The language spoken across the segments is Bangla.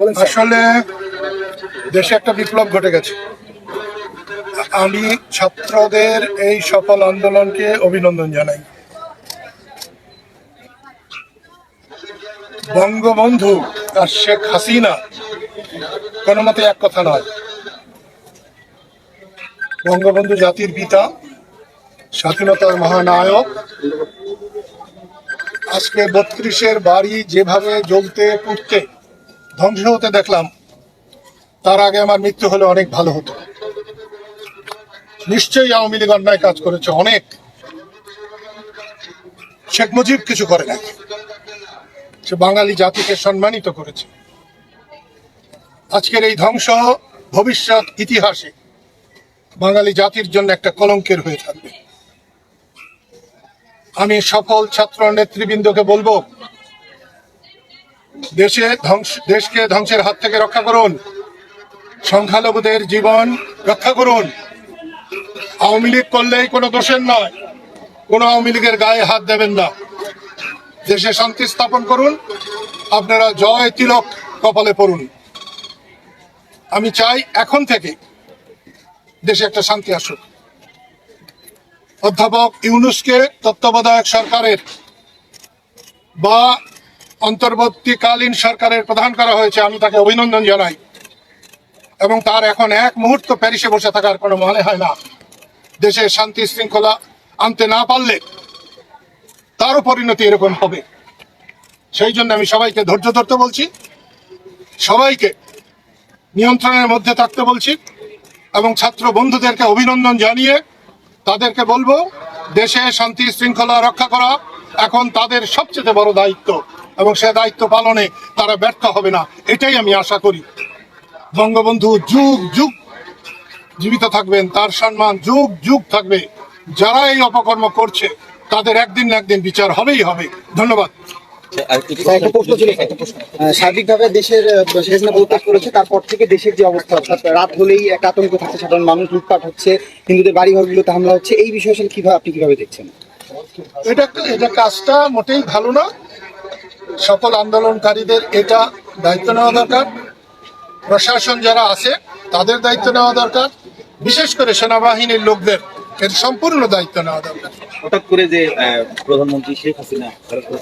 আসলে দেশে একটা বিপ্লব ঘটে গেছে। আমি ছাত্রদের এই সফল আন্দোলনকে অভিনন্দন জানাই। বঙ্গবন্ধু আর শেখ হাসিনা কোনো মতে এক কথা নয়। বঙ্গবন্ধু জাতির পিতা, স্বাধীনতার মহানায়ক, আজকে বত্রিশের বাড়ি যেভাবে জ্বলতে পুড়তে ধ্বংস হতে দেখলাম, তার আগে আমার মৃত্যু হলে অনেক ভালো হতো। নিশ্চয়ই আওয়ামী লীগ অন্যায় কাজ করেছে অনেক। শেখ মুজিব কিছু করে না সে বাঙালি জাতিকে সম্মানিত করেছে। আজকের এই ধ্বংস ভবিষ্যৎ ইতিহাসে বাঙালি জাতির জন্য একটা কলঙ্কের হয়ে থাকবে। আমি সকল ছাত্র নেতৃবৃন্দকে বলব দেশে ধ্বংস, দেশকে ধ্বংসের হাত থেকে রক্ষা করুন। সংখ্যালঘুদের জীবন রক্ষা করুন। আওয়ামী লীগ করলেই কোনো দোষের নয়। কোনো আওয়ামী লীগের গায়ে হাত দেবেন না। দেশে শান্তি স্থাপন করুন। আপনারা জয় তিলক কপালে পড়ুন। আমি চাই এখন থেকে দেশে একটা শান্তি আসুক। অধ্যাপক ইউনুসকে তত্ত্বাবধায়ক সরকারের বা অন্তর্বর্তীকালীন সরকারের প্রধান করা হয়েছে, আমি তাকে অভিনন্দন জানাই। এবং তার এখন এক মুহূর্ত প্যারিসে বসে থাকার কোনো মনে হয় না। দেশে শান্তি শৃঙ্খলা আনতে না পারলে তারও পরিণতি এরকম হবে। সেই জন্য আমি সবাইকে ধৈর্য ধরতে বলছি, সবাইকে নিয়ন্ত্রণের মধ্যে থাকতে বলছি এবং ছাত্র বন্ধুদেরকে অভিনন্দন জানিয়ে তাদেরকে বলব, দেশে শান্তি শৃঙ্খলা রক্ষা করা এখন তাদের সবচেয়ে বড় দায়িত্ব। এবং সে দায়িত্ব পালনে তারা ব্যর্থ হবে না। এটাই আমি আশা করি। বঙ্গবন্ধু যুগ যুগ জীবিত থাকবেন তার সম্মান যুগ যুগ থাকবে। যারা এই অপকর্ম করছে তাদের একদিন না একদিন বিচার হবেই হবে। ধন্যবাদ। আহ, সার্বিকভাবে দেশের শেখ হাসিনা পদত্যাগ করেছে তারপর থেকে দেশের যে অবস্থা অর্থাৎ রাত হলেই একটা আতঙ্ক থাকছে সাধারণ মানুষ লুটপাট হচ্ছে হিন্দুদের বাড়ি ঘরগুলোতে হামলা হচ্ছে এই বিষয়ে আসলে কীভাবে আপনি কীভাবে দেখছেন? এটা এটা কাজটা মোটেই ভালো না। সকল আন্দোলনকারীদের এটা দায়িত্ব নেওয়া দরকার। প্রশাসন যারা আছে তাদের দায়িত্ব নেওয়া দরকার। বিশেষ করে সেনাবাহিনীর লোকদের এর সম্পূর্ণ দায়িত্ব নেওয়া দরকার। হঠাৎ করে যে প্রধানমন্ত্রী শেখ হাসিনা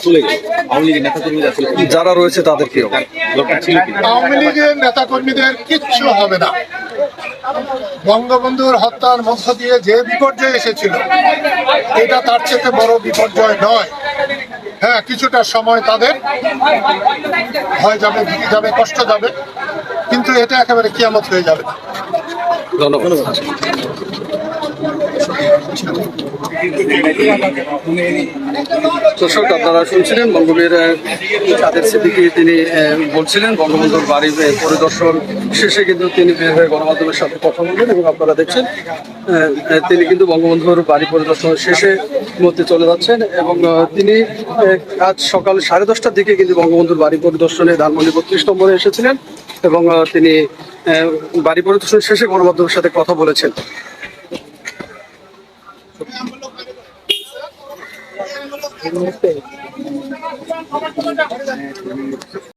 চলে গেল আওয়ামী লীগের নেতা কর্মীরা আসলে কি? যারা রয়েছে কি? আওয়ামী লীগের নেতাকর্মীদের কিচ্ছু হবে না। বঙ্গবন্ধুর হত্যার মধ্য দিয়ে যে বিপর্যয় এসেছিল এটা তার চেয়ে বড় বিপর্যয় নয়। হ্যাঁ কিছুটা সময় তাদের ভয় যাবে ভীতি যাবে, কষ্ট যাবে, কিন্তু এটা একেবারে কিয়ামত হয়ে যাবে। দর্শক, আপনারা শুনছিলেন বঙ্গবীর কাদের সিদ্দিকি তিনি বলছিলেন, বঙ্গবন্ধুর বাড়ি পরিদর্শন শেষে কিন্তু তিনি বের হয়ে গণমাধ্যমের সাথে কথা বললেন এবং আপনারা দেখছেন তিনি কিন্তু বঙ্গবন্ধুর বাড়ি পরিদর্শন শেষে মধ্যে চলে যাচ্ছেন এবং তিনি আজ সকাল সাড়ে দশটার দিকে কিন্তু বঙ্গবন্ধুর বাড়ি পরিদর্শনে ধানমন্ডি বত্রিশ নম্বরে এসেছিলেন এবং তিনি বাড়ি পরিদর্শন শেষে গণমাধ্যমের সাথে কথা বলেছেন।